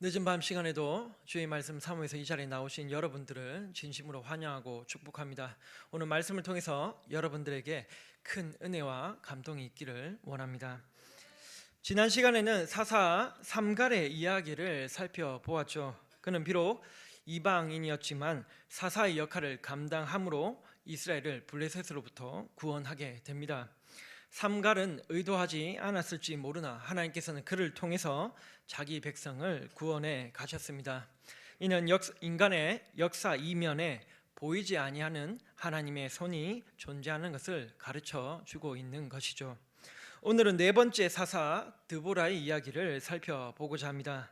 늦은 밤 시간에도 주의 말씀 사모에서 이 자리에 나오신 여러분들을 진심으로 환영하고 축복합니다. 오늘 말씀을 통해서 여러분들에게 큰 은혜와 감동이 있기를 원합니다. 지난 시간에는 사사 삼갈의 이야기를 살펴보았죠. 그는 비록 이방인이었지만 사사의 역할을 감당함으로 이스라엘을 블레셋으로부터 구원하게 됩니다. 삼갈은 의도하지 않았을지 모르나 하나님께서는 그를 통해서 자기 백성을 구원해 가셨습니다. 이는 역, 인간의 역사 이면에 보이지 아니하는 하나님의 손이 존재하는 것을 가르쳐 주고 있는 것이죠. 오늘은 네 번째 사사 드보라의 이야기를 살펴보고자 합니다.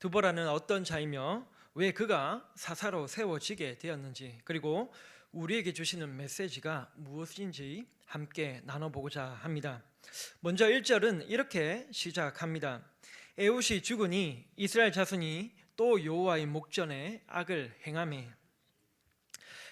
드보라는 어떤 자이며 왜 그가 사사로 세워지게 되었는지 그리고 우리에게 주시는 메시지가 무엇인지 함께 나눠보고자 합니다. 먼저 1절은 이렇게 시작합니다. 에웃이 죽으니 이스라엘 자손이 또 여호와의 목전에 악을 행하매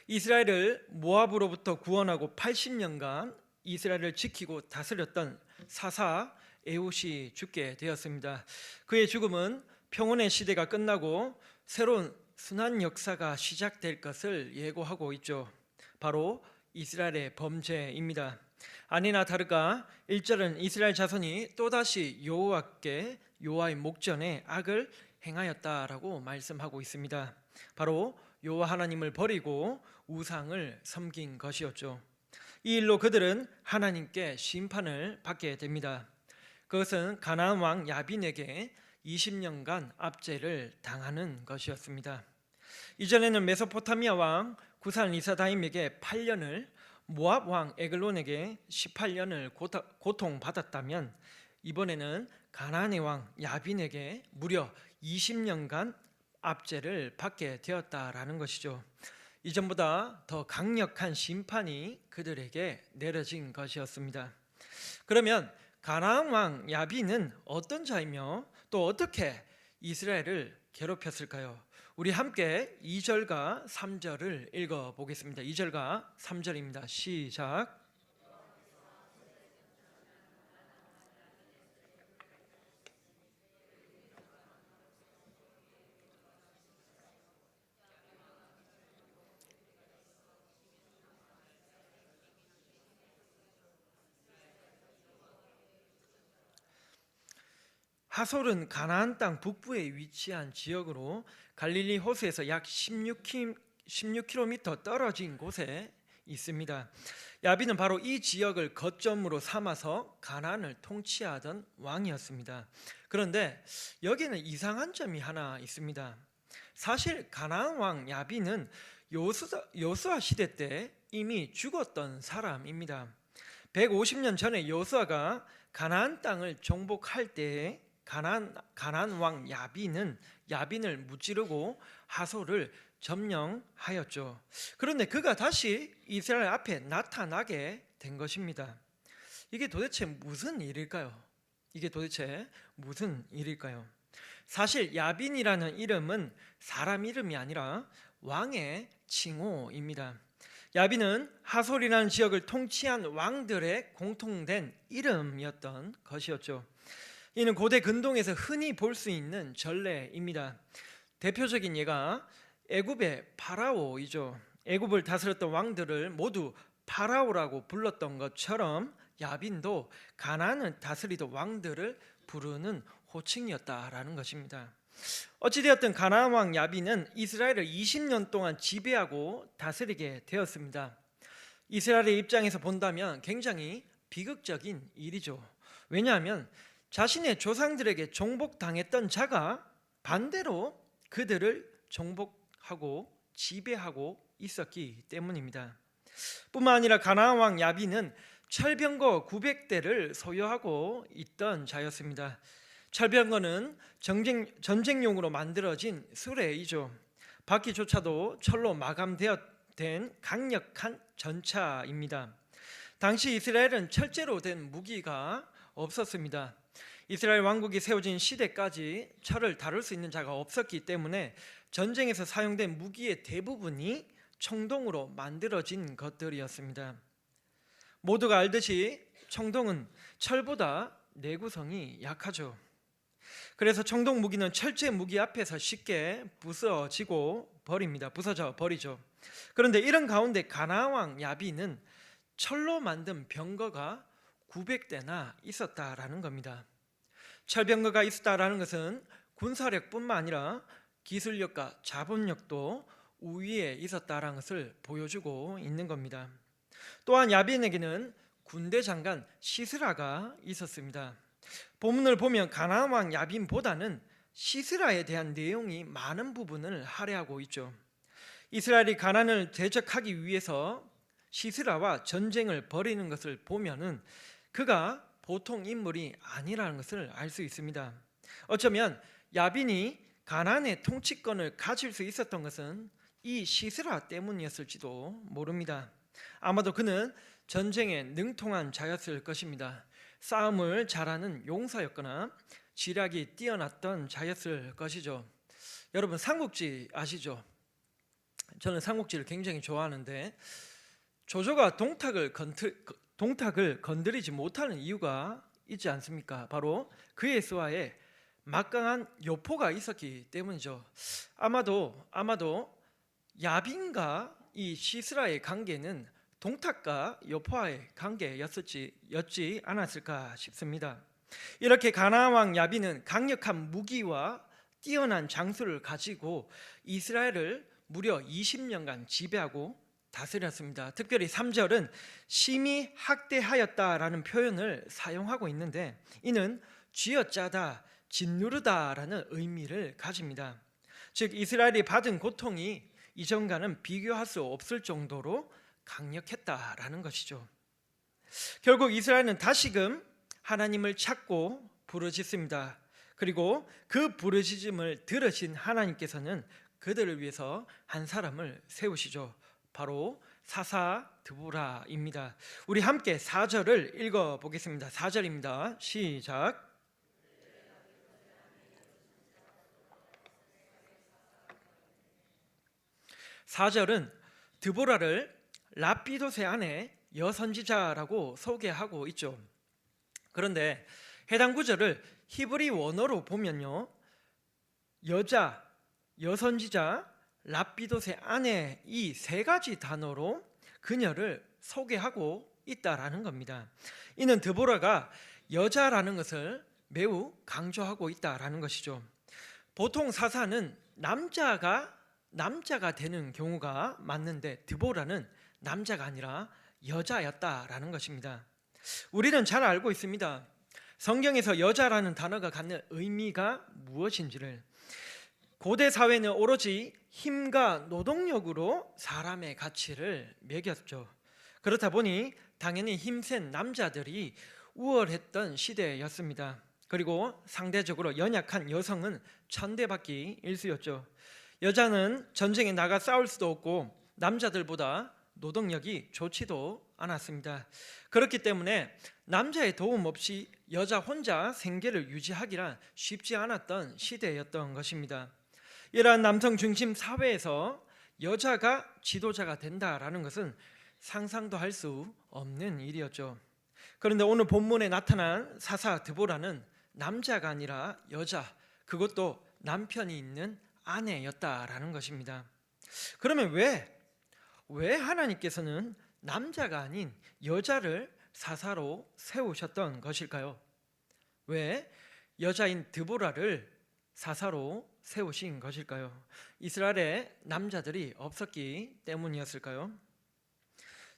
이스라엘을 모압으로부터 구원하고 80년간 이스라엘을 지키고 다스렸던 사사 에웃이 죽게 되었습니다. 그의 죽음은 평온의 시대가 끝나고 새로운 순환 역사가 시작될 것을 예고하고 있죠. 바로 이스라엘의 범죄입니다. 아니나 다를까 1절은 이스라엘 자손이 또다시 여호와께 여호와의 목전에 악을 행하였다라고 말씀하고 있습니다. 바로 여호와 하나님을 버리고 우상을 섬긴 것이었죠. 이 일로 그들은 하나님께 심판을 받게 됩니다. 그것은 가나안 왕 야빈에게 20년간 압제를 당하는 것이었습니다. 이전에는 메소포타미아 왕 구산 리사다임에게 8년을 모압 왕 에글론에게 18년을 고통 받았다면 이번에는 가나안의 왕 야빈에게 무려 20년간 압제를 받게 되었다라는 것이죠. 이전보다 더 강력한 심판이 그들에게 내려진 것이었습니다. 그러면 가나안 왕 야빈은 어떤 자이며 또 어떻게 이스라엘을 괴롭혔을까요? 우리 함께 2절과 3절을 읽어 보겠습니다. 2절과 3절입니다. 시작. 하솔은 가나안 땅 북부에 위치한 지역으로 갈릴리 호수에서 약 16km, 16km 떨어진 곳에 있습니다. 야비는 바로 이 지역을 거점으로 삼아서 가나안을 통치하던 왕이었습니다. 그런데 여기는 이상한 점이 하나 있습니다. 사실 가나안 왕 야비는 요수아, 요수아 시대 때 이미 죽었던 사람입니다. 150년 전에 요수아가 가나안 땅을 정복할 때에 가난 가난 왕 야빈은 야빈을 무찌르고 하솔을 점령하였죠. 그런데 그가 다시 이스라엘 앞에 나타나게 된 것입니다. 이게 도대체 무슨 일일까요? 이게 도대체 무슨 일일까요? 사실 야빈이라는 이름은 사람 이름이 아니라 왕의 칭호입니다. 야빈은 하솔이라는 지역을 통치한 왕들의 공통된 이름이었던 것이었죠. 이는 고대 근동에서 흔히 볼 수 있는 전례입니다. 대표적인 예가 애굽의 파라오이죠. 애굽을 다스렸던 왕들을 모두 파라오라고 불렀던 것처럼 야빈도 가나안을 다스리던 왕들을 부르는 호칭이었다라는 것입니다. 어찌되었든 가나안 왕 야빈은 이스라엘을 20년 동안 지배하고 다스리게 되었습니다. 이스라엘의 입장에서 본다면 굉장히 비극적인 일이죠. 왜냐하면 자신의 조상들에게 정복당했던 자가 반대로 그들을 정복하고 지배하고 있었기 때문입니다. 뿐만 아니라 가나안 왕 야비는 철병거 900대를 소유하고 있던 자였습니다. 철병거는 전쟁, 전쟁용으로 만들어진 수레이죠. 바퀴조차도 철로 마감되었된 강력한 전차입니다. 당시 이스라엘은 철제로 된 무기가 없었습니다. 이스라엘 왕국이 세워진 시대까지 철을 다룰 수 있는 자가 없었기 때문에 전쟁에서 사용된 무기의 대부분이 청동으로 만들어진 것들이었습니다. 모두가 알듯이 청동은 철보다 내구성이 약하죠. 그래서 청동 무기는 철제 무기 앞에서 쉽게 부서지고 버립니다. 부서져 버리죠. 그런데 이런 가운데 가나안 왕 야비는 철로 만든 병거가 900대나 있었다라는 겁니다. 철병거가 있었다라는 것은 군사력뿐만 아니라 기술력과 자본력도 우위에 있었다라는 것을 보여주고 있는 겁니다. 또한 야빈에게는 군대 장관 시스라가 있었습니다. 본문을 보면 가나안 왕 야빈보다는 시스라에 대한 내용이 많은 부분을 할애하고 있죠. 이스라엘이 가난을 대적하기 위해서 시스라와 전쟁을 벌이는 것을 보면은 그가 보통 인물이 아니라는 것을 알 수 있습니다. 어쩌면 야빈이 가나안의 통치권을 가질 수 있었던 것은 이 시스라 때문이었을지도 모릅니다. 아마도 그는 전쟁에 능통한 자였을 것입니다. 싸움을 잘하는 용사였거나 지략이 뛰어났던 자였을 것이죠. 여러분 삼국지 아시죠? 저는 삼국지를 굉장히 좋아하는데 조조가 동탁을 건트, 동탁을 건드리지 못하는 이유가 있지 않습니까? 바로 그의 수하에 막강한 요포가 있었기 때문이죠. 아마도 아마도 야빈과 이 시스라의 관계는 동탁과 요포와의 관계였을지 였지 않았을까 싶습니다. 이렇게 가나안 왕 야빈은 강력한 무기와 뛰어난 장수를 가지고 이스라엘을 무려 20년간 지배하고 다스렸습니다. 특별히 3절은 심히 학대하였다라는 표현을 사용하고 있는데 이는 쥐어짜다, 짓누르다라는 의미를 가집니다. 즉 이스라엘이 받은 고통이 이전과는 비교할 수 없을 정도로 강력했다라는 것이죠. 결국 이스라엘은 다시금 하나님을 찾고 부르짖습니다. 그리고 그 부르짖음을 들으신 하나님께서는 그들을 위해서 한 사람을 세우시죠. 바로 사사 드보라입니다. 우리 함께 4절을 읽어 보겠습니다. 4절입니다. 시작. 사절은 드보라를 라피도세 안에 여선지자라고 소개하고 있죠. 그런데 해당 구절을 히브리 원어로 보면요. 여자, 여선지자, 라피도세 안에 이 세 가지 단어로 그녀를 소개하고 있다라는 겁니다. 이는 드보라가 여자라는 것을 매우 강조하고 있다라는 것이죠. 보통 사사는 남자가 남자가 되는 경우가 많는데 드보라는 남자가 아니라 여자였다라는 것입니다. 우리는 잘 알고 있습니다. 성경에서 여자라는 단어가 갖는 의미가 무엇인지를 고대 사회는 오로지 힘과 노동력으로 사람의 가치를 매겼죠. 그렇다 보니 당연히 힘센 남자들이 우월했던 시대였습니다. 그리고 상대적으로 연약한 여성은 천대받기 일수였죠. 여자는 전쟁에 나가 싸울 수도 없고 남자들보다 노동력이 좋지도 않았습니다. 그렇기 때문에 남자의 도움 없이 여자 혼자 생계를 유지하기란 쉽지 않았던 시대였던 것입니다. 이러한 남성 중심 사회에서 여자가 지도자가 된다라는 것은 상상도 할 수 없는 일이었죠. 그런데 오늘 본문에 나타난 사사 드보라는 남자가 아니라 여자, 그것도 남편이 있는 아내였다라는 것입니다. 그러면 왜, 왜 하나님께서는 남자가 아닌 여자를 사사로 세우셨던 것일까요? 왜 여자인 드보라를 사사로 세우신 것일까요? 이스라엘에 남자들이 없었기 때문이었을까요?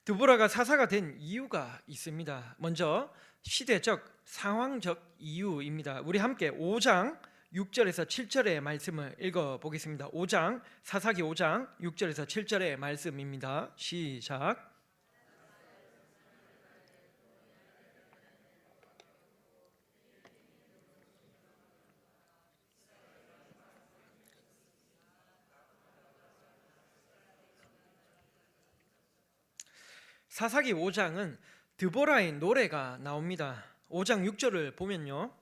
드보라가 사사가 된 이유가 있습니다. 먼저 시대적 상황적 이유입니다. 우리 함께 5장 6절에서 7절의 말씀을 읽어 보겠습니다. 5장 사사기 5장 6절에서 7절의 말씀입니다. 시작. 사사기 5장은 드보라의 노래가 나옵니다. 5장 6절을 보면요.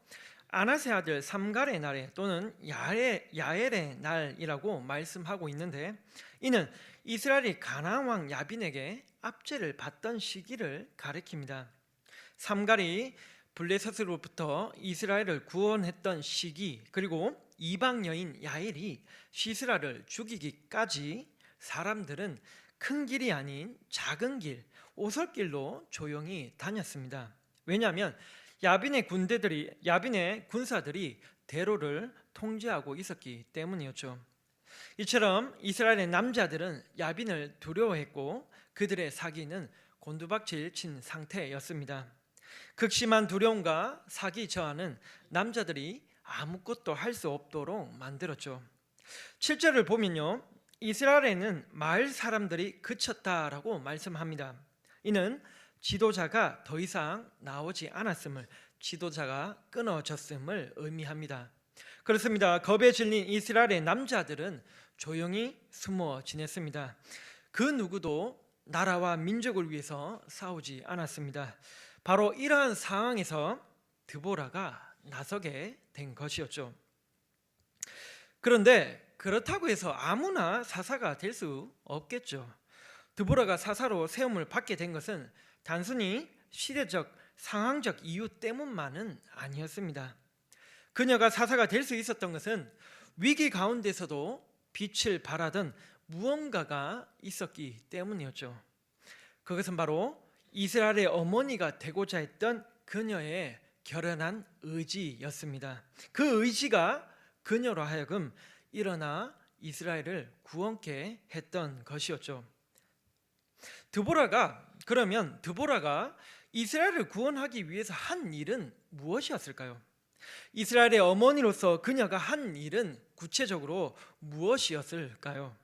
아나세 아들 삼갈의 날에 또는 야엘, 야엘의 날이라고 말씀하고 있는데 이는 이스라엘이 가나안 왕 야빈에게 압제를 받던 시기를 가리킵니다. 삼갈이 블레셋으로부터 이스라엘을 구원했던 시기 그리고 이방 여인 야엘이 시스라를 죽이기까지 사람들은 큰 길이 아닌 작은 길 오솔길로 조용히 다녔습니다. 왜냐하면 야빈의 군대들이 야빈의 군사들이 대로를 통제하고 있었기 때문이었죠. 이처럼 이스라엘의 남자들은 야빈을 두려워했고 그들의 사기는 곤두박질 친 상태였습니다. 극심한 두려움과 사기 저하는 남자들이 아무것도 할 수 없도록 만들었죠. 7절을 보면요. 이스라엘에는 마을 사람들이 그쳤다라고 말씀합니다. 이는 지도자가 더 이상 나오지 않았음을 지도자가 끊어졌음을 의미합니다. 그렇습니다. 겁에 질린 이스라엘의 남자들은 조용히 숨어 지냈습니다. 그 누구도 나라와 민족을 위해서 싸우지 않았습니다. 바로 이러한 상황에서 드보라가 나서게 된 것이었죠. 그런데 그렇다고 해서 아무나 사사가 될 수 없겠죠. 드보라가 사사로 세움을 받게 된 것은 단순히 시대적 상황적 이유 때문만은 아니었습니다. 그녀가 사사가 될 수 있었던 것은 위기 가운데서도 빛을 발하던 무언가가 있었기 때문이었죠. 그것은 바로 이스라엘의 어머니가 되고자 했던 그녀의 결연한 의지였습니다. 그 의지가 그녀로 하여금 일어나 이스라엘을 구원케 했던 것이었죠. 드보라가 그러면 드보라가 이스라엘을 구원하기 위해서 한 일은 무엇이었을까요? 이스라엘의 어머니로서 그녀가 한 일은 구체적으로 무엇이었을까요?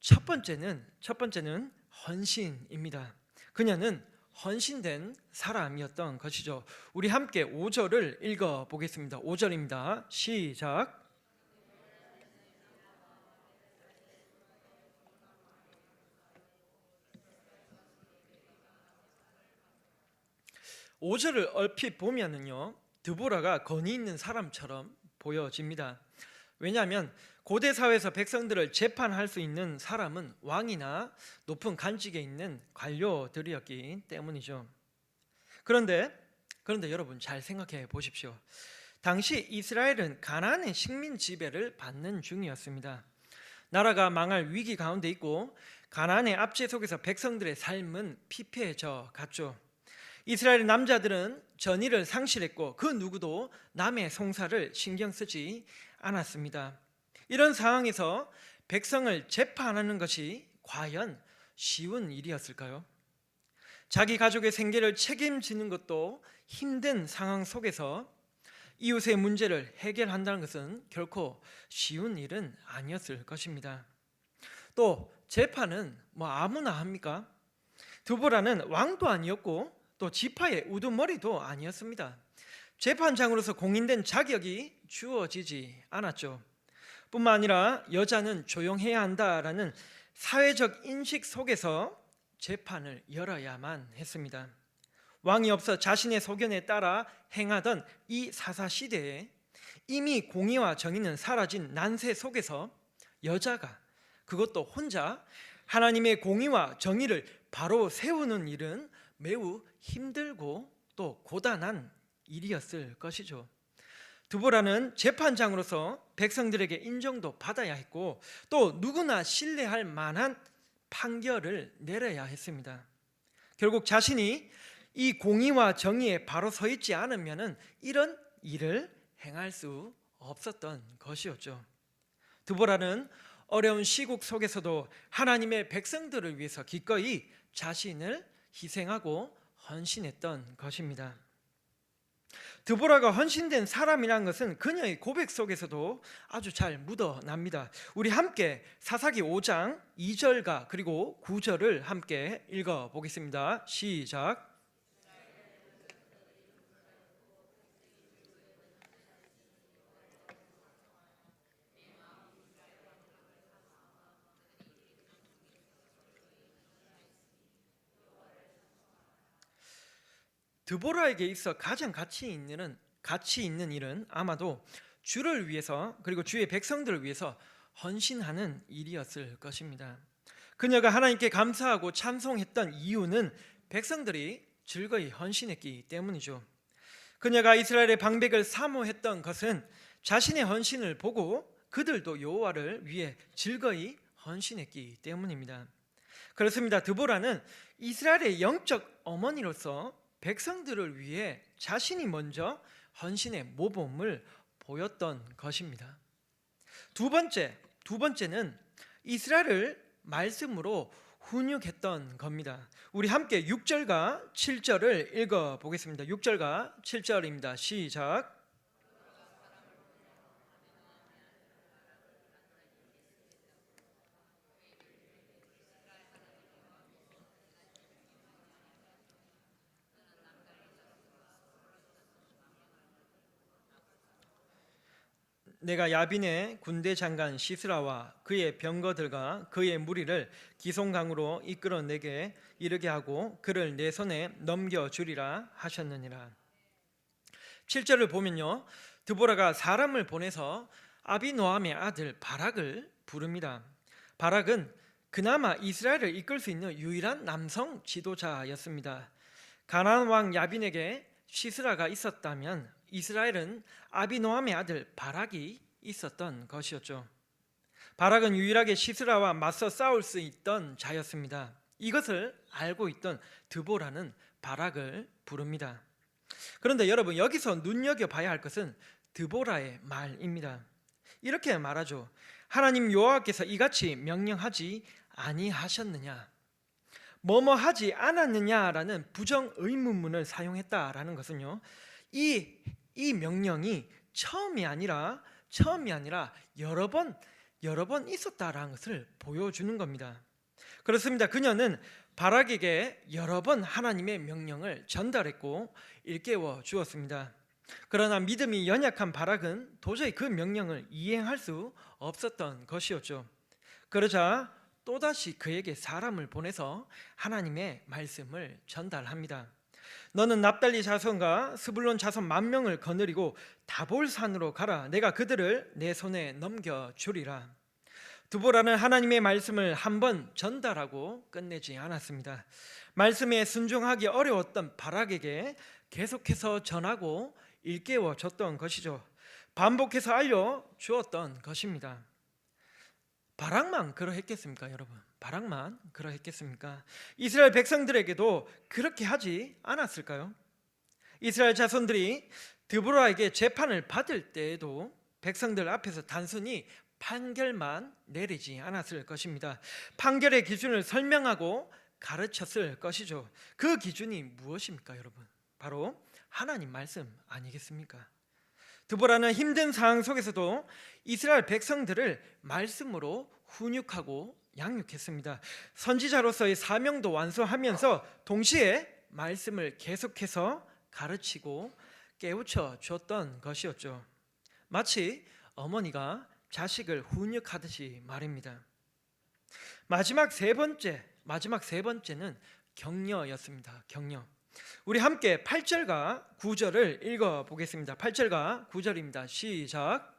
첫 번째는 첫 번째는 헌신입니다. 그녀는 헌신된 사람이었던 것이죠. 우리 함께 5절을 읽어 보겠습니다. 5절입니다. 시작. 5절을 얼핏 보면은요. 드보라가 권위 있는 사람처럼 보여집니다. 왜냐하면 고대 사회에서 백성들을 재판할 수 있는 사람은 왕이나 높은 간직에 있는 관료들이었기 때문이죠. 그런데 그런데 여러분 잘 생각해 보십시오. 당시 이스라엘은 가나안의 식민 지배를 받는 중이었습니다. 나라가 망할 위기 가운데 있고 가나안의 압제 속에서 백성들의 삶은 피폐해져 갔죠. 이스라엘 남자들은 전의를 상실했고 그 누구도 남의 송사를 신경 쓰지 않았습니다. 이런 상황에서 백성을 재판하는 것이 과연 쉬운 일이었을까요? 자기 가족의 생계를 책임지는 것도 힘든 상황 속에서 이웃의 문제를 해결한다는 것은 결코 쉬운 일은 아니었을 것입니다. 또 재판은 뭐 아무나 합니까? 두보라는 왕도 아니었고 또 지파의 우두머리도 아니었습니다. 재판장으로서 공인된 자격이 주어지지 않았죠. 뿐만 아니라 여자는 조용해야 한다라는 사회적 인식 속에서 재판을 열어야만 했습니다. 왕이 없어 자신의 소견에 따라 행하던 이 사사 시대에 이미 공의와 정의는 사라진 난세 속에서 여자가 그것도 혼자 하나님의 공의와 정의를 바로 세우는 일은 매우 힘들고 또 고단한 일이었을 것이죠. 두보라는 재판장으로서 백성들에게 인정도 받아야 했고 또 누구나 신뢰할 만한 판결을 내려야 했습니다. 결국 자신이 이 공의와 정의에 바로 서 있지 않으면 이런 일을 행할 수 없었던 것이었죠. 두보라는 어려운 시국 속에서도 하나님의 백성들을 위해서 기꺼이 자신을 희생하고 헌신했던 것입니다. 드보라가 헌신된 사람이라는 것은 그녀의 고백 속에서도 아주 잘 묻어납니다. 우리 함께 사사기 5장 2절과 그리고 9절을 함께 읽어 보겠습니다. 시작. 드보라에게 있어 가장 가치 있는 가치 있는 일은 아마도 주를 위해서 그리고 주의 백성들을 위해서 헌신하는 일이었을 것입니다. 그녀가 하나님께 감사하고 찬송했던 이유는 백성들이 즐거이 헌신했기 때문이죠. 그녀가 이스라엘의 방백을 사모했던 것은 자신의 헌신을 보고 그들도 여호와를 위해 즐거이 헌신했기 때문입니다. 그렇습니다. 드보라는 이스라엘의 영적 어머니로서 백성들을 위해 자신이 먼저 헌신의 모범을 보였던 것입니다. 두 번째, 두 번째는 이스라엘을 말씀으로 훈육했던 겁니다. 우리 함께 6절과 7절을 읽어 보겠습니다. 6절과 7절입니다. 시작. 내가 야빈의 군대 장관 시스라와 그의 병거들과 그의 무리를 기송강으로 이끌어 내게 이르게 하고 그를 내 손에 넘겨 주리라 하셨느니라. 7절을 보면요. 드보라가 사람을 보내서 아비노함의 아들 바락을 부릅니다. 바락은 그나마 이스라엘을 이끌 수 있는 유일한 남성 지도자였습니다. 가나안 왕 야빈에게 시스라가 있었다면 이스라엘은 아비노함의 아들 바락이 있었던 것이었죠. 바락은 유일하게 시스라와 맞서 싸울 수 있던 자였습니다. 이것을 알고 있던 드보라는 바락을 부릅니다. 그런데 여러분 여기서 눈여겨 봐야 할 것은 드보라의 말입니다. 이렇게 말하죠. 하나님 여호와께서 이같이 명령하지 아니하셨느냐? 뭐뭐 하지 않았느냐라는 부정 의문문을 사용했다라는 것은요. 이, 이 명령이 처음이 아니라 처음이 아니라 여러 번 여러 번 있었다라는 것을 보여주는 겁니다. 그렇습니다. 그녀는 바락에게 여러 번 하나님의 명령을 전달했고 일깨워 주었습니다. 그러나 믿음이 연약한 바락은 도저히 그 명령을 이행할 수 없었던 것이었죠. 그러자 또다시 그에게 사람을 보내서 하나님의 말씀을 전달합니다. 너는 납달리 자손과 스불론 자손 만 명을 거느리고 다볼산으로 가라. 내가 그들을 내 손에 넘겨 주리라. 두보라는 하나님의 말씀을 한 번 전달하고 끝내지 않았습니다. 말씀에 순종하기 어려웠던 바락에게 계속해서 전하고 일깨워 줬던 것이죠. 반복해서 알려 주었던 것입니다. 바락만 그러했겠습니까, 여러분? 바락만 그러했겠습니까? 이스라엘 백성들에게도 그렇게 하지 않았을까요? 이스라엘 자손들이 드보라에게 재판을 받을 때에도 백성들 앞에서 단순히 판결만 내리지 않았을 것입니다. 판결의 기준을 설명하고 가르쳤을 것이죠. 그 기준이 무엇입니까, 여러분? 바로 하나님 말씀 아니겠습니까? 드보라는 힘든 상황 속에서도 이스라엘 백성들을 말씀으로 훈육하고 양육했습니다. 선지자로서의 사명도 완수하면서 동시에 말씀을 계속해서 가르치고 깨우쳐 줬던 것이었죠. 마치 어머니가 자식을 훈육하듯이 말입니다. 마지막 세 번째, 마지막 세 번째는 격려였습니다. 격려. 우리 함께 8절과 9절을 읽어 보겠습니다. 8절과 9절입니다. 시작.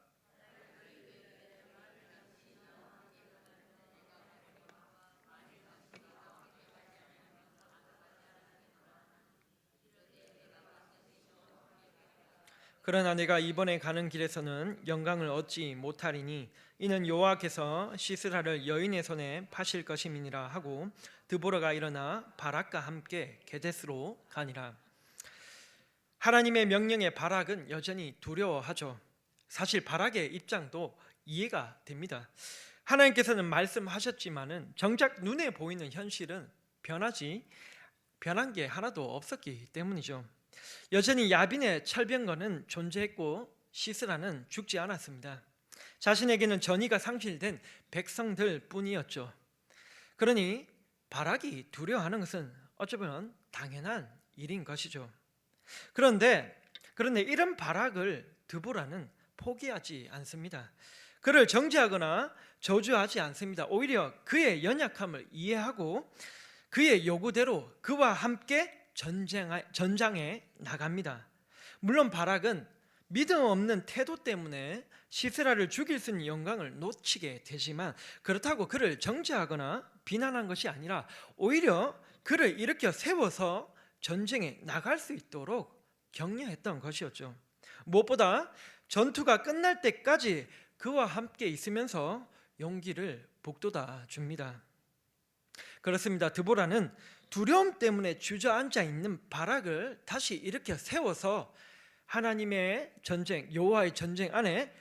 그러나 내가 이번에 가는 길에서는 영광을 얻지 못하리니 이는 여호와께서 시스라를 여인의 손에 파실 것임이니라 하고 드보라가 일어나 바락과 함께 게데스로 가니라. 하나님의 명령에 바락은 여전히 두려워하죠. 사실 바락의 입장도 이해가 됩니다. 하나님께서는 말씀하셨지만은 정작 눈에 보이는 현실은 변하지 변한 게 하나도 없었기 때문이죠. 여전히 야빈의 철병거는 존재했고 시스라는 죽지 않았습니다. 자신에게는 전의가 상실된 백성들 뿐이었죠. 그러니 바락이 두려워하는 것은 어쩌면 당연한 일인 것이죠. 그런데 그런데 이런 바락을 드보라는 포기하지 않습니다. 그를 정죄하거나 저주하지 않습니다. 오히려 그의 연약함을 이해하고 그의 요구대로 그와 함께 전쟁, 전장에 나갑니다. 물론 바락은 믿음 없는 태도 때문에 시스라를 죽일 수 있는 영광을 놓치게 되지만 그렇다고 그를 정죄하거나 비난한 것이 아니라 오히려 그를 일으켜 세워서 전쟁에 나갈 수 있도록 격려했던 것이었죠. 무엇보다 전투가 끝날 때까지 그와 함께 있으면서 용기를 북돋아 줍니다. 그렇습니다. 드보라는 두려움 때문에 주저앉아 있는 바락을 다시 일으켜 세워서 하나님의 전쟁, 여호와의 전쟁 안에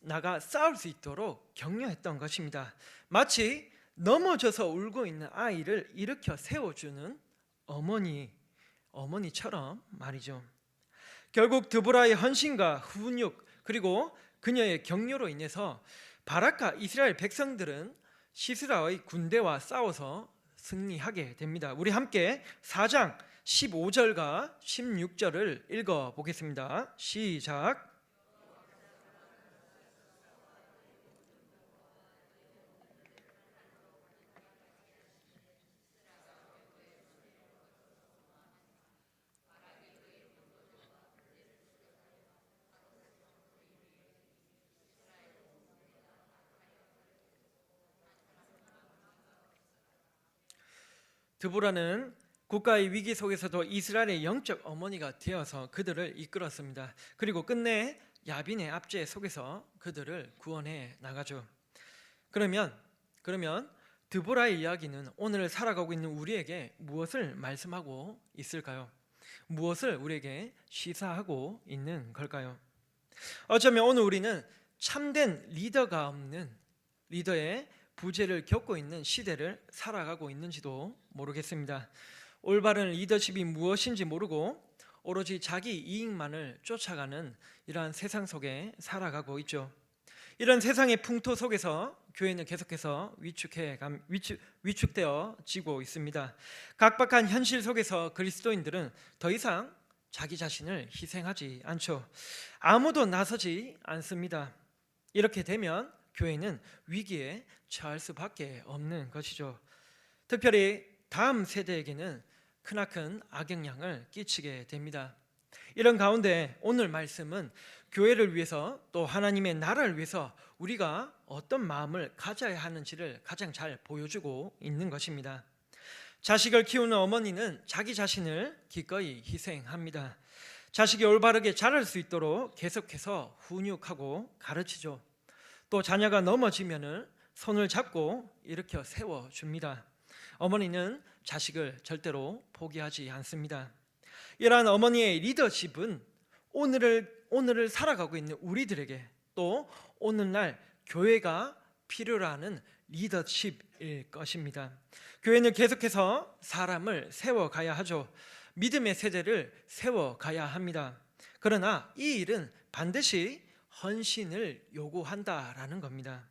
나가 싸울 수 있도록 격려했던 것입니다. 마치 넘어져서 울고 있는 아이를 일으켜 세워주는 어머니, 어머니처럼 말이죠. 결국 드보라의 헌신과 훈육 그리고 그녀의 격려로 인해서 바락과 이스라엘 백성들은 시스라의 군대와 싸워서 승리하게 됩니다. 우리 함께 4장 15절과 16절을 읽어 보겠습니다. 시작. 드보라는 국가의 위기 속에서도 이스라엘의 영적 어머니가 되어서 그들을 이끌었습니다. 그리고 끝내 야빈의 압제 속에서 그들을 구원해 나가죠. 그러면 그러면 드보라의 이야기는 오늘 살아가고 있는 우리에게 무엇을 말씀하고 있을까요? 무엇을 우리에게 시사하고 있는 걸까요? 어쩌면 오늘 우리는 참된 리더가 없는 리더의 부재를 겪고 있는 시대를 살아가고 있는지도 모르겠습니다. 올바른 리더십이 무엇인지 모르고 오로지 자기 이익만을 쫓아가는 이러한 세상 속에 살아가고 있죠. 이런 세상의 풍토 속에서 교회는 계속해서 위축해 감, 위축, 위축되어 지고 있습니다. 각박한 현실 속에서 그리스도인들은 더 이상 자기 자신을 희생하지 않죠. 아무도 나서지 않습니다. 이렇게 되면 교회는 위기에 처할 수밖에 없는 것이죠. 특별히 다음 세대에게는 크나큰 악영향을 끼치게 됩니다. 이런 가운데 오늘 말씀은 교회를 위해서 또 하나님의 나라를 위해서 우리가 어떤 마음을 가져야 하는지를 가장 잘 보여주고 있는 것입니다. 자식을 키우는 어머니는 자기 자신을 기꺼이 희생합니다. 자식이 올바르게 자랄 수 있도록 계속해서 훈육하고 가르치죠. 또 자녀가 넘어지면은 손을 잡고 일으켜 세워 줍니다. 어머니는 자식을 절대로 포기하지 않습니다. 이러한 어머니의 리더십은 오늘을 오늘을 살아가고 있는 우리들에게 또 오늘날 교회가 필요로 하는 리더십일 것입니다. 교회는 계속해서 사람을 세워 가야 하죠. 믿음의 세대를 세워 가야 합니다. 그러나 이 일은 반드시 헌신을 요구한다라는 겁니다.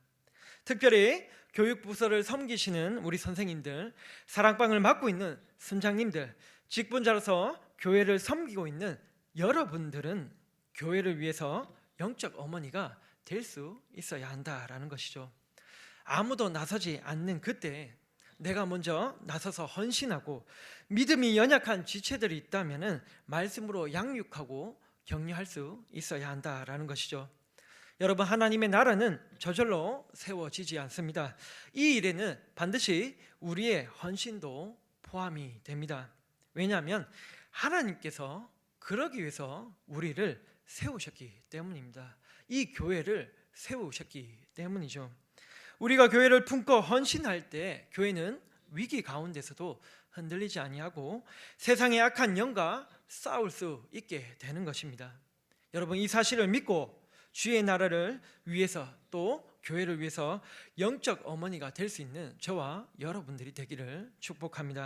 특별히 교육 부서를 섬기시는 우리 선생님들, 사랑방을 맡고 있는 선장님들, 직분자로서 교회를 섬기고 있는 여러분들은 교회를 위해서 영적 어머니가 될 수 있어야 한다라는 것이죠. 아무도 나서지 않는 그때 내가 먼저 나서서 헌신하고 믿음이 연약한 지체들이 있다면은 말씀으로 양육하고 격려할 수 있어야 한다라는 것이죠. 여러분 하나님의 나라는 저절로 세워지지 않습니다. 이 일에는 반드시 우리의 헌신도 포함이 됩니다. 왜냐하면 하나님께서 그러기 위해서 우리를 세우셨기 때문입니다. 이 교회를 세우셨기 때문이죠. 우리가 교회를 품고 헌신할 때 교회는 위기 가운데서도 흔들리지 아니하고 세상의 악한 영과 싸울 수 있게 되는 것입니다. 여러분 이 사실을 믿고 주의 나라를 위해서 또 교회를 위해서 영적 어머니가 될 수 있는 저와 여러분들이 되기를 축복합니다.